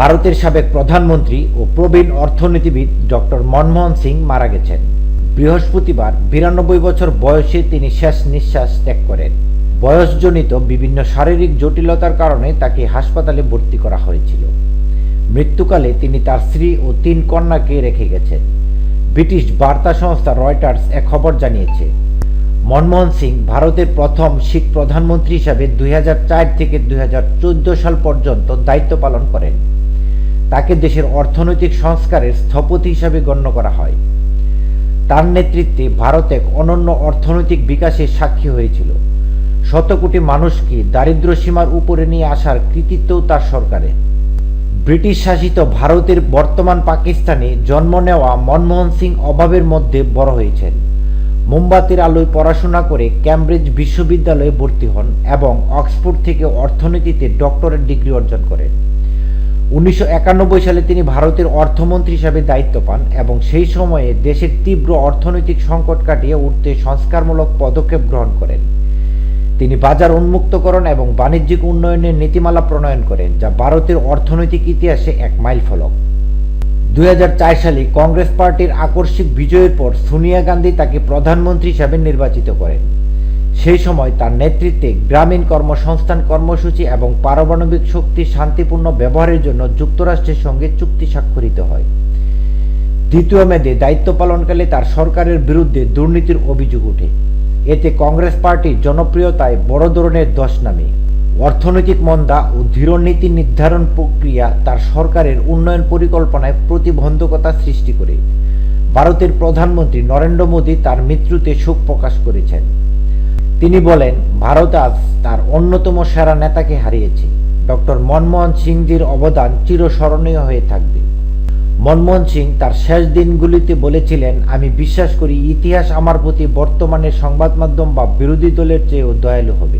ভারতের সাবেক প্রধানমন্ত্রী ও প্রবীণ অর্থনীতিবিদ ডক্টর মনমোহন সিং মারা গেছেন। বৃহস্পতিবার বিরানব্বই বছর বয়সে তিনি শেষ নিঃশ্বাস ত্যাগ করেন। বয়সজনিত বিভিন্ন শারীরিক জটিলতার কারণে তাকে হাসপাতালে ভর্তি করা হয়েছিল। মৃত্যুকালে তিনি তার স্ত্রী ও তিন কন্যাকে রেখে গেছেন। ব্রিটিশ বার্তা সংস্থা রয়টার্স এক খবর জানিয়েছে, মনমোহন সিং ভারতের প্রথম শিখ প্রধানমন্ত্রী হিসাবে দুই হাজার চার থেকে দুই হাজার চোদ্দ সাল পর্যন্ত দায়িত্ব পালন করেন। তাকে দেশের অর্থনৈতিক সংস্কারের স্থপতি হিসাবে গণ্য করা হয়। তার নেতৃত্বে ভারত এক অনন্য অর্থনৈতিক বিকাশের সাক্ষী হয়েছিল। শত কোটি মানুষকে দারিদ্র সীমার উপরে নিয়ে আসার কৃতিত্বও তার সরকারের ব্রিটিশ শাসিত ভারতের বর্তমান পাকিস্তানে জন্ম নেওয়া মনমোহন সিং অভাবের মধ্যে বড় হয়েছেন। মোমবাতির আলোয় পড়াশোনা করে ক্যামব্রিজ বিশ্ববিদ্যালয়ে ভর্তি হন এবং অক্সফোর্ড থেকে অর্থনীতিতে ডক্টরেট ডিগ্রি অর্জন করেন। উনিশশো একানব্বই সালে তিনি ভারতের অর্থমন্ত্রী হিসাবে দায়িত্ব পান এবং সেই সময়ে দেশের তীব্র অর্থনৈতিক সংকট কাটিয়ে উঠতে সংস্কারমূলক পদক্ষেপ গ্রহণ করেন। তিনি বাজার উন্মুক্তকরণ এবং বাণিজ্যিক উন্নয়নের নীতিমালা প্রণয়ন করেন, যা ভারতের অর্থনৈতিক ইতিহাসে এক মাইল ফলক দুই হাজার চার সালে কংগ্রেস পার্টির আকস্মিক বিজয়ের পর সোনিয়া গান্ধী তাকে প্রধানমন্ত্রী হিসাবে নির্বাচিত করেন। সেই সময় তার নেতৃত্বে গ্রামীণ কর্মসংস্থান কর্মসূচি এবং পারমাণবিক শক্তি শান্তিপূর্ণ ব্যবহারের জন্য যুক্তরাষ্ট্রের সঙ্গে চুক্তি স্বাক্ষরিত হয়। দ্বিতীয় মেয়াদে দায়িত্ব পালনকালে তার সরকারের বিরুদ্ধে দুর্নীতির অভিযোগ ওঠে। এতে কংগ্রেস পার্টির জনপ্রিয়তায় বড় ধরনের দশ নামে। অর্থনৈতিক মন্দা ও ধীর নীতি নির্ধারণ প্রক্রিয়া তার সরকারের উন্নয়ন পরিকল্পনায় প্রতিবন্ধকতা সৃষ্টি করে। ভারতের প্রধানমন্ত্রী নরেন্দ্র মোদী তার মৃত্যুতে শোক প্রকাশ করেছেন। তিনি বলেন, ভারত আজ তার অন্যতম সেরা নেতাকে হারিয়েছে। ডক্টর মনমোহন সিংজির অবদান চিরস্মরণীয় হয়ে থাকবে। মনমোহন সিং তার শেষ দিনগুলিতে বলেছিলেন, আমি বিশ্বাস করি ইতিহাস আমার প্রতি বর্তমানে সংবাদ মাধ্যম বা বিরোধী দলের চেয়েও দয়ালু হবে।